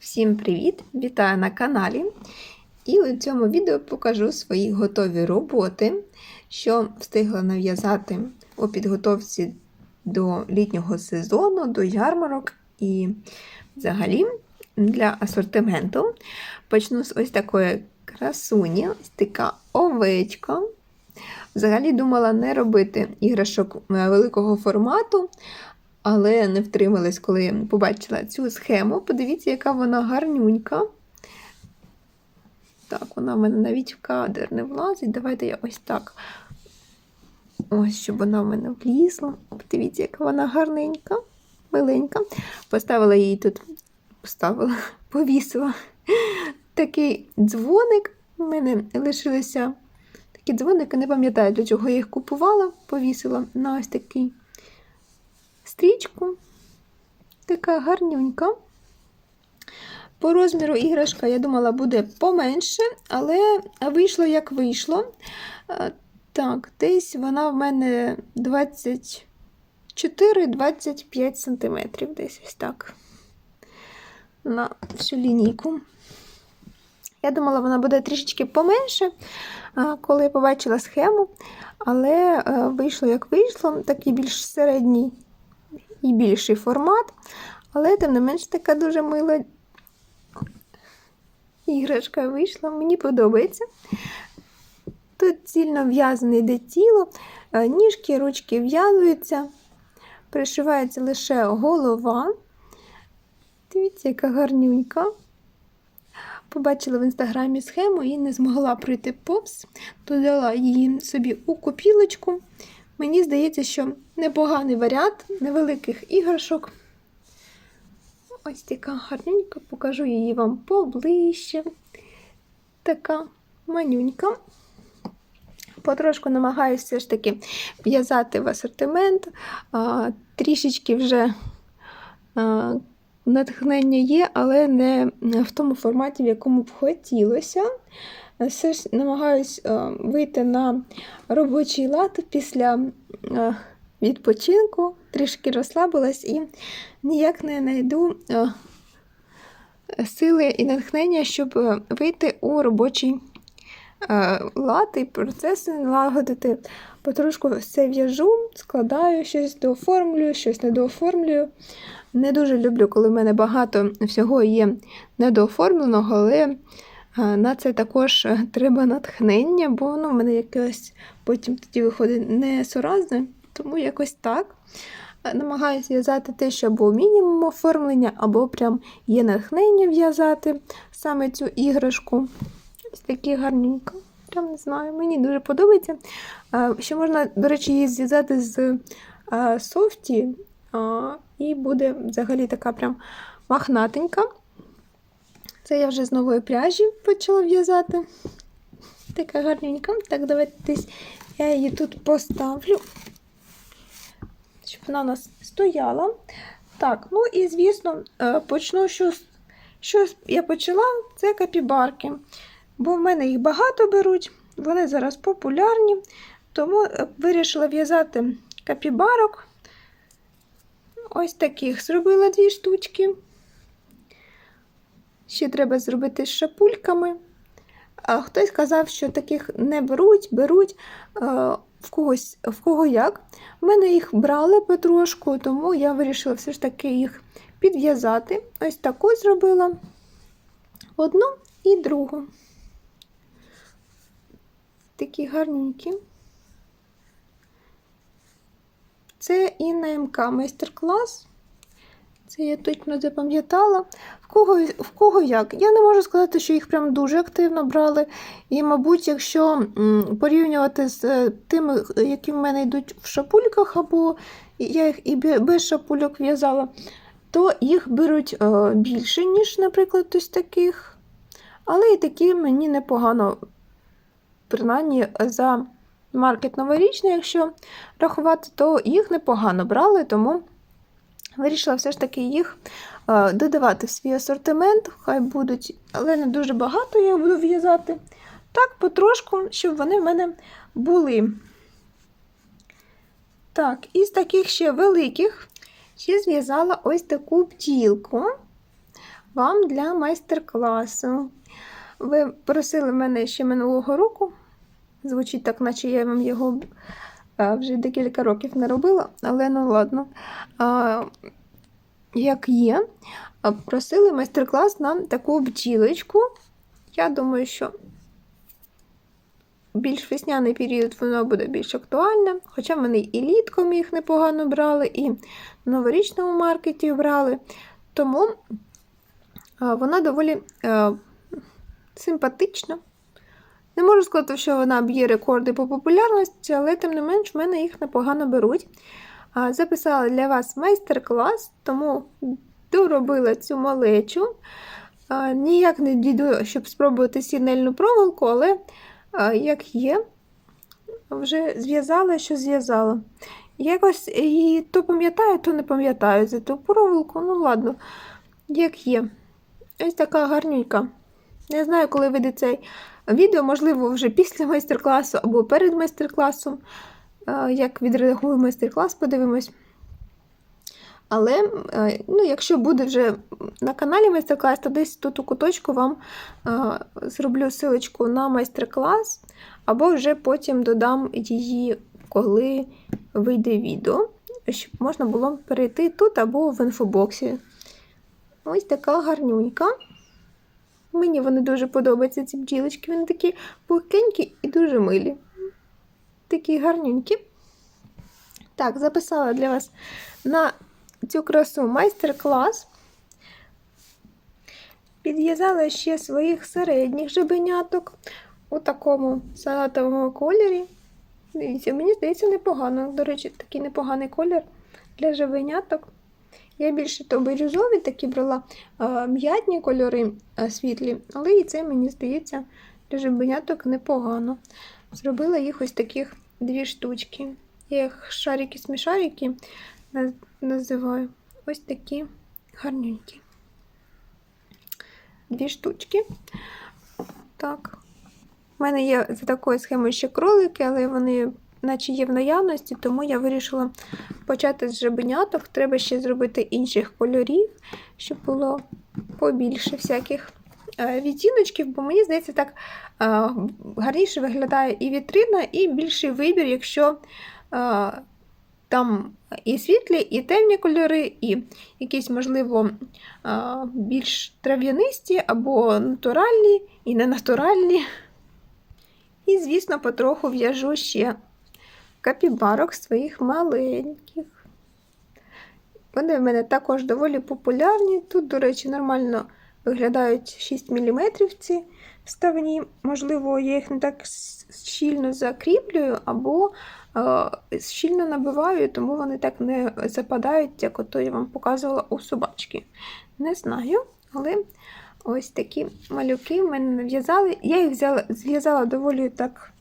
Всім привіт! Вітаю на каналі. І у цьому відео покажу свої готові роботи, що встигла нав'язати у підготовці до літнього сезону, до ярмарок і взагалі для асортименту. Почну з ось такої красуні, ось така овечка. Взагалі думала не робити іграшок е, великого формату, але не втрималась, коли побачила цю схему. Подивіться, яка вона гарнюнька. Так, вона в мене навіть в кадр не влазить. Давайте я ось так. Ось, щоб вона в мене влізла. Подивіться, яка вона гарненька, миленька. Поставила її тут, поставила, повісила такий дзвоник. У мене лишилися такі дзвоники, не пам'ятаю, для чого я їх купувала, повісила на ось такий стрічку. Така гарнюнька. По розміру іграшка, я думала, буде поменше, але вийшло, як вийшло. Так, десь вона в мене 24-25 см, десь ось так. На всю лінійку. Я думала, вона буде трішечки поменше, коли я побачила схему, але вийшло, як вийшло, такий більш середній і більший формат, але, тим не менш, така дуже мила іграшка вийшла, мені подобається. Тут цільно в'язане йде тіло, ніжки, ручки в'язуються, пришивається лише голова. Дивіться, яка гарнюнька. Побачила в інстаграмі схему і не змогла пройти повз, додала її собі у копілочку. Мені здається, що непоганий варіант невеликих іграшок. Ось така гарненька, покажу її вам поближче. Така манюнька. Потрошку намагаюся все ж таки в'язати в асортимент. А, Трішечки вже а, натхнення є, але не в тому форматі, в якому б хотілося. Все ж намагаюся вийти на робочий лад після відпочинку, трішки розслабилась і ніяк не знайду сили і натхнення, щоб вийти у робочий лад і процеси налагодити. Потрошку все в'яжу, складаю щось дооформлюю, щось недооформлюю. Не дуже люблю, коли в мене багато всього є недооформленого, але на це також треба натхнення, бо воно в мене якось потім тоді виходить несуразне, тому якось так. Намагаюся в'язати те, що або мінімум оформлення, або прям є натхнення в'язати саме цю іграшку. Ось такі гарненько. Прям не знаю, мені дуже подобається. Ще можна, до речі, її зв'язати з софті, і буде взагалі така прям махнатенька. Це я вже з нової пряжі почала в'язати. Така гарненька. Так, давайте десь я її тут поставлю, щоб вона у нас стояла. Так, ну і, звісно, почну, що, що я почала, це капібарки. Бо в мене їх багато беруть, вони зараз популярні, тому вирішила в'язати капібарок. Ось таких зробила дві штучки. Ще треба зробити з шапульками. А Хтось сказав, що таких не беруть, беруть в когось, в кого як. В мене їх брали потрошку, тому я вирішила все ж таки їх підв'язати. Ось таку зробила одну і другу. Такі гарненькі. Це і на МК майстер-клас. Це я точно запам'ятала. В кого в кого як. Я не можу сказати, що їх прям дуже активно брали. І, мабуть, якщо порівнювати з е, тими, які в мене йдуть в шапульках, або я їх і без шапульок в'язала, то їх беруть е, більше, ніж, наприклад, ось таких. Але і такі мені непогано, принаймні, за маркет новорічний, якщо рахувати, то їх непогано брали, тому. Вирішила все ж таки їх додавати в свій асортимент, хай будуть, але не дуже багато я буду в'язати. Так, потрошку, щоб вони в мене були. Так, із таких ще великих ще зв'язала ось таку бджілку. вам для майстер-класу. Ви просили мене ще минулого року. Звучить так, наче я вам його вже декілька років не робила, але ну ладно. А, як є, просили майстер-клас на таку бджілочку. Я думаю, що більш весняний період воно буде більш актуальне. Хоча вони і літком їх непогано брали, і в новорічному маркеті брали. Тому вона доволі е, симпатична. Не можу сказати, що вона б'є рекорди по популярності, але тим не менш в мене їх непогано беруть. Записала для вас майстер-клас, тому доробила цю малечу. Ніяк не дійду, щоб спробувати сінельну проволоку, але як є, вже зв'язала, що зв'язала. Якось і то пам'ятаю, то не пам'ятаю за ту проволоку. Ну, ладно, як є. Ось така гарненька. Не знаю, коли вийде цей відео, можливо, вже після майстер-класу або перед майстер-класом. Е, Як відреагує майстер-клас, подивимось. Але е, ну, якщо буде вже на каналі майстер-клас, то десь тут у куточку вам е, зроблю силочку на майстер-клас, або вже потім додам її, коли вийде відео, щоб можна було перейти тут або в інфобоксі. Ось така гарнюнька. Мені вони дуже подобаються, ці бджілочки. Вони такі пухенькі і дуже милі. Такі гарненькі. Так, записала для вас на цю красу майстер-клас. Підв'язала ще своїх середніх жабеняток у такому салатовому кольорі. Дивіться, мені здається, непогано. До речі, такий непоганий колір для жабеняток. Я більше то бірюзові такі брала а, м'ятні кольори а, світлі, але і це, мені здається, для жабеняток непогано. Зробила їх ось таких дві штучки. Я їх шарики-смішарики називаю. Ось такі гарненькі. Дві штучки. Так. У мене є за такою схемою ще кролики, але вони наче є в наявності, тому я вирішила почати з жабеняток. Треба ще зробити інших кольорів, щоб було побільше всяких е, відтіночків, бо мені здається, так е, гарніше виглядає і вітрина, і більший вибір, якщо е, там і світлі, і темні кольори, і якісь, можливо, більш трав'янисті або натуральні, і ненатуральні. І, звісно, потроху в'яжу ще капібарок своїх маленьких. Вони в мене також доволі популярні. Тут, до речі, нормально виглядають 6 мм ці вставні. Можливо, я їх не так щільно закріплюю, або е, щільно набиваю, тому вони так не западають, як ото я вам показувала у собачки. Не знаю, але ось такі малюки в мене нав'язали. Я їх зв'язала доволі так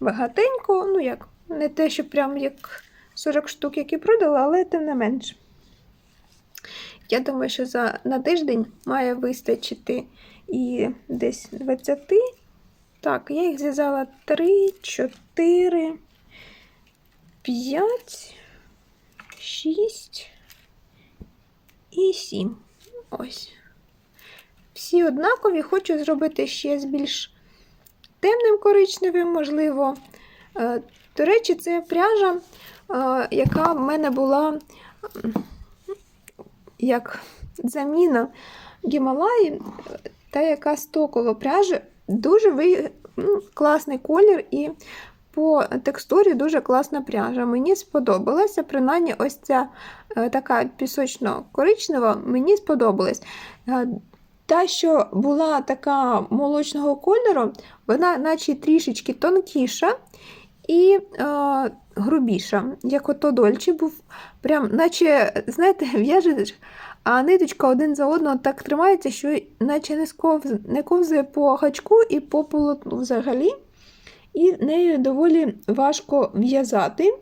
багатенько, ну як, не те, що прям як 40 штук, які продала, але тим не менш. Я думаю, що за, на тиждень має вистачити і десь 20. Так, я їх зв'язала 3, 4, 5, 6 і 7. Ось. Всі однакові, хочу зробити ще з більш темним коричневим, можливо. Е, До речі, це пряжа, е, яка в мене була як заміна Гімалаї, та яка стокова пряжа. Дуже ви... класний колір і по текстурі дуже класна пряжа. Мені сподобалася, принаймні, ось ця е, така пісочно-коричнева, мені сподобалась. Е, Та, що була така молочного кольору, вона наче трішечки тонкіша і е, грубіша. Як ото Дольче був, прям, наче, знаєте, в'яжеш, а ниточка один за одного так тримається, що наче не, сковз, не ковзає по гачку і по полотну взагалі. І нею доволі важко в'язати,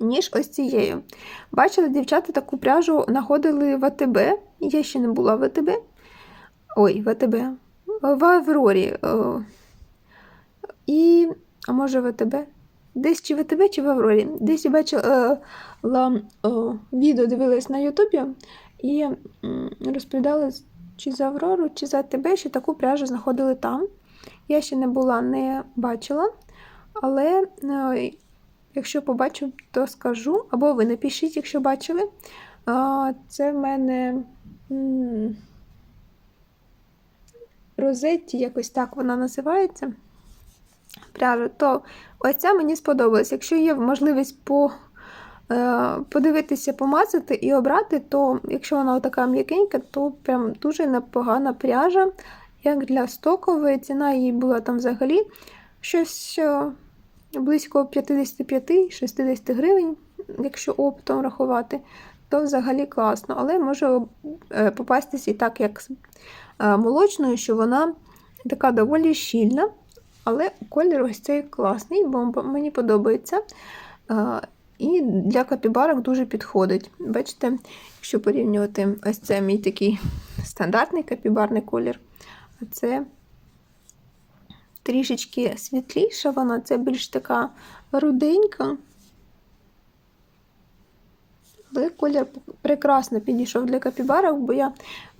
ніж ось цією. Бачила, дівчата таку пряжу знаходили в АТБ. Я ще не була в АТБ. Ой, в АТБ. В Аврорі. І, а може в АТБ? Десь чи в АТБ, чи в Аврорі. Десь я бачила е, відео дивилась на Ютубі, і м, розповідали чи за Аврору, чи за тебе, що таку пряжу знаходили там. Я ще не була, не бачила, але е, якщо побачу, то скажу. Або ви напишіть, якщо бачили. Це в мене Розетті, якось так вона називається. Пряжа, то ось ця мені сподобалась. Якщо є можливість по, е, подивитися, помацати і обрати, то якщо вона така м'якенька, то прям дуже непогана пряжа. Як для стокової, ціна її була там взагалі щось е, близько 55-60 гривень, якщо оптом рахувати, то взагалі класно. Але може е, попастись і так, як молочною, що вона така доволі щільна. Але колір ось цей класний, бомба, мені подобається. І для капібарок дуже підходить. Бачите, якщо порівнювати ось це мій такий стандартний капібарний колір, а це трішечки світліша, вона це більш така руденька. Але колір прекрасно підійшов для капібарок, бо я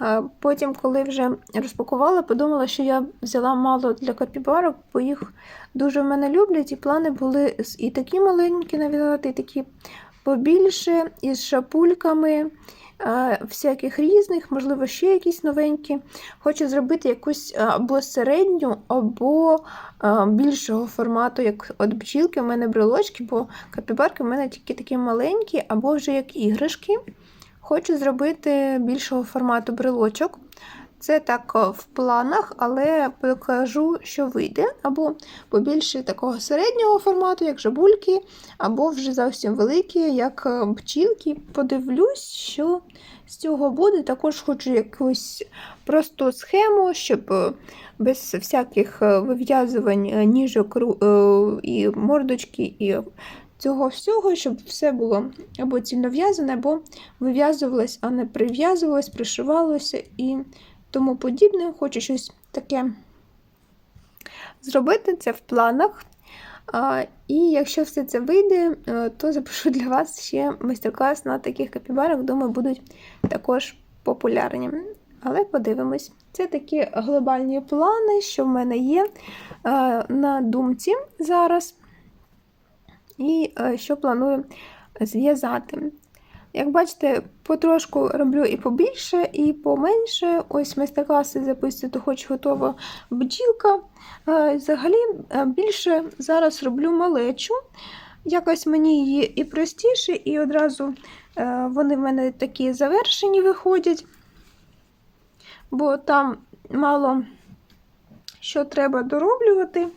е, потім, коли вже розпакувала, подумала, що я взяла мало для капібарок, бо їх дуже в мене люблять, і плани були і такі маленькі навідати, і такі побільше, із шапульками всяких різних, можливо, ще якісь новенькі. Хочу зробити якусь або середню, або більшого формату, як от бджілки, у мене брелочки, бо капібарки в мене тільки такі маленькі, або вже як іграшки. Хочу зробити більшого формату брелочок. Це так в планах, але покажу, що вийде. Або побільше такого середнього формату, як жабульки, або вже зовсім великі, як е, бджілки. Подивлюсь, що з цього буде. Також хочу якусь просту схему, щоб е, без всяких е, вив'язувань е, ніжок е, і мордочки, і цього всього, щоб все було або цільнов'язане, або вив'язувалось, а не прив'язувалось, пришивалося і тому подібне. Хочу щось таке зробити, це в планах. І якщо все це вийде, е, то запишу для вас ще майстер-клас на таких капібарах. Думаю, будуть також популярні. Але подивимось. Це такі глобальні плани, що в мене є е, на думці зараз. І е, що планую зв'язати. Як бачите, потрошку роблю і побільше, і поменше. Ось майстер-класи записую, то хоч готова бджілка. Е, Взагалі е, більше зараз роблю малечу. Якось мені її і простіше, і одразу е, вони в мене такі завершені виходять, бо там мало що треба дороблювати.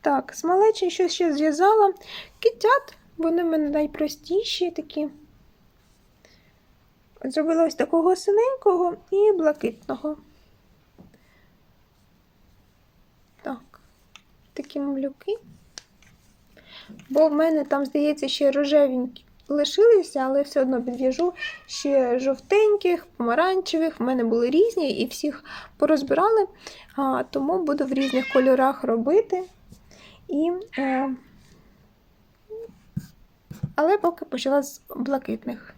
Так, з малечі що ще зв'язала. Китят, вони в мене найпростіші такі. Зробила ось такого синенького і блакитного. Так, такі малюки. Бо в мене там, здається, ще рожевенькі лишилися, але все одно підв'яжу ще жовтеньких, помаранчевих. В мене були різні і всіх порозбирали, а, тому буду в різних кольорах робити. І, е, але поки почала з блакитних.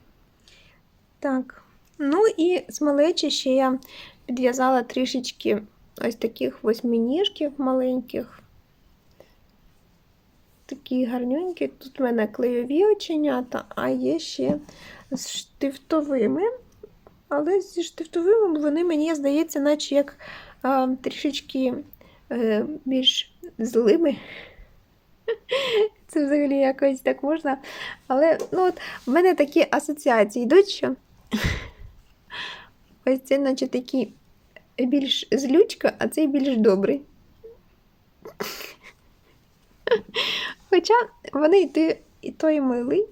Так, ну і з малечі ще я підв'язала трішечки ось таких восьминіжків маленьких. Такі гарненькі. Тут в мене клейові оченята, а є ще з штифтовими. Але зі штифтовими вони, мені здається, наче як а, трішечки е, більш злими. Це взагалі якось так можна. Але ну, от, в мене такі асоціації йдуть, що ось це, наче такий більш злючка, а цей більш добрий. Хоча вони йти і той милий.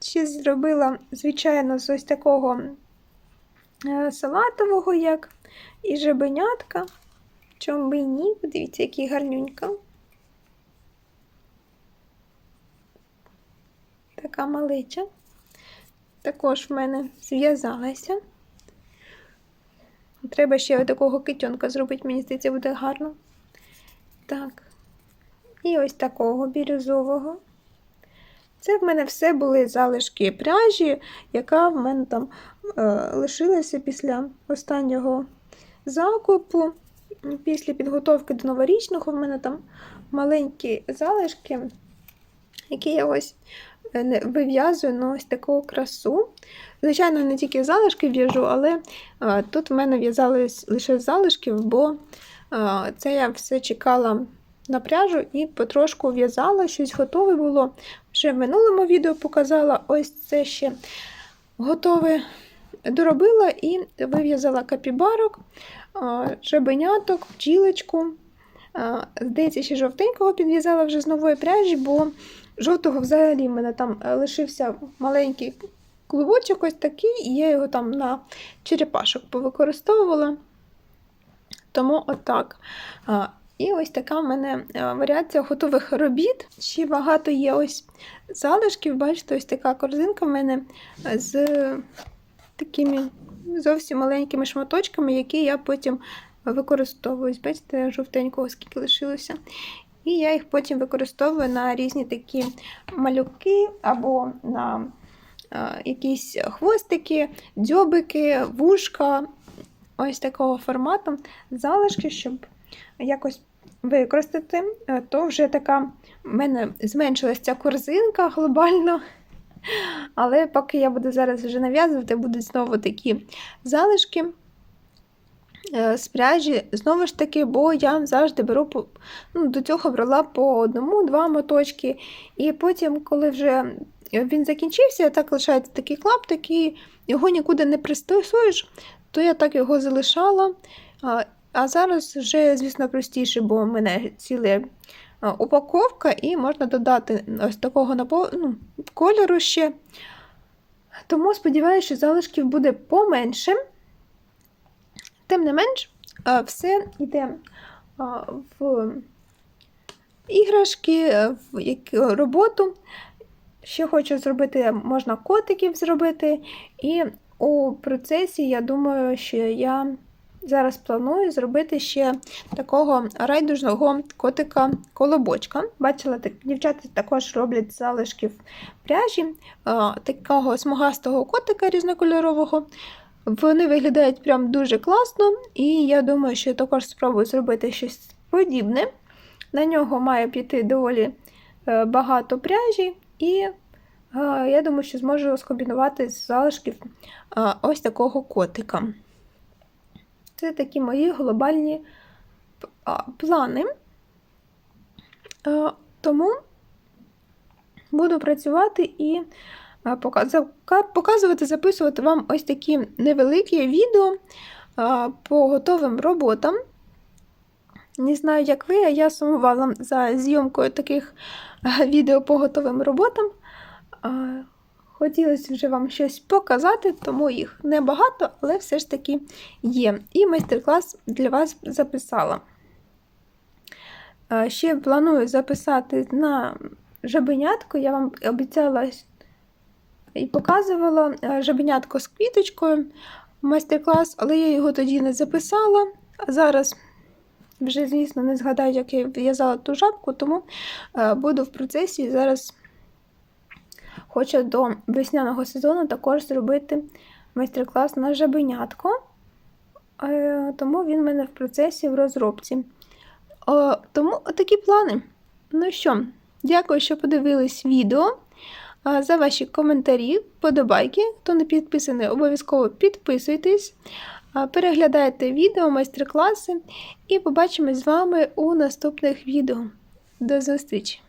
Ще зробила, звичайно, з ось такого е, салатового, як і жабенятка. Чому би і ні? Подивіться, який гарнюнька. Така малеча. Також в мене зв'язалася. Треба ще такого китьонка зробити, мені здається, буде гарно. Так. І ось такого бірюзового. Це в мене все були залишки пряжі, яка в мене там е, лишилася після останнього закупу. Після підготовки до новорічного в мене там маленькі залишки, які я ось е, вив'язую на ось таку красу. Звичайно, не тільки залишки в'яжу, але тут в мене в'язались лише з залишків, бо це я все чекала на пряжу і потрошку в'язала, щось готове було. Вже в минулому відео показала ось це ще готове доробила і вив'язала капібарок, а, жабеняток, Здається, ще жовтенького підв'язала вже з нової пряжі, бо жовтого взагалі в мене там е, лишився маленький клубочок ось такий, і я його там на черепашок повикористовувала. Тому отак. І ось така в мене е, варіація готових робіт. Ще багато є ось залишків. Бачите, ось така корзинка в мене з такими зовсім маленькими шматочками, які я потім використовую. Бачите, жовтенького скільки лишилося. І я їх потім використовую на різні такі малюки або на е, якісь хвостики, дзьобики, вушка. Ось такого формату залишки, щоб якось використати, Е, то вже така в мене зменшилась ця корзинка глобально. Але поки я буду зараз вже нав'язувати, будуть знову такі залишки е, з пряжі. Знову ж таки, бо я завжди беру по, ну, до цього брала по одному-два моточки. І потім, коли вже він закінчився, так лишається такий клаптик, і його нікуди не пристосуєш, то я так його залишала. А, зараз вже, звісно, простіше, бо в мене ціла а, упаковка, і можна додати ось такого ну, кольору ще. Тому сподіваюся, що залишків буде поменше. Тим не менш, все йде в іграшки, в роботу. Ще хочу зробити, можна котиків зробити. І у процесі, я думаю, що я зараз планую зробити ще такого райдужного котика-колобочка. Бачила, так, дівчата також роблять залишків пряжі, такого смугастого котика різнокольорового. Вони виглядають прям дуже класно, і я думаю, що я також спробую зробити щось подібне. На нього має піти доволі е, багато пряжі, і е, я думаю, що зможу скомбінувати з залишків е, ось такого котика. Це такі мої глобальні плани. Е, Тому буду працювати і е, пока- показувати, записувати вам ось такі невеликі відео е, по готовим роботам. Не знаю, як ви, а я сумувала за зйомкою таких відео по готовим роботам. Хотілося вже вам щось показати, тому їх небагато, але все ж таки є. І майстер-клас для вас записала. Е, Ще планую записати на жабенятку. Я вам обіцяла і показувала е, жабенятко з квіточкою майстер-клас, але я його тоді не записала. Зараз вже, звісно, не згадаю, як я в'язала ту жабку, тому е, буду в процесі зараз. Хочу до весняного сезону також зробити майстер-клас на жабенятко, Е, тому він в мене в процесі в розробці. Тому такі плани. Ну що, дякую, що подивились відео. За ваші коментарі, подобайки. Хто не підписаний, обов'язково підписуйтесь, переглядайте відео, майстер-класи і побачимось з вами у наступних відео. До зустрічі!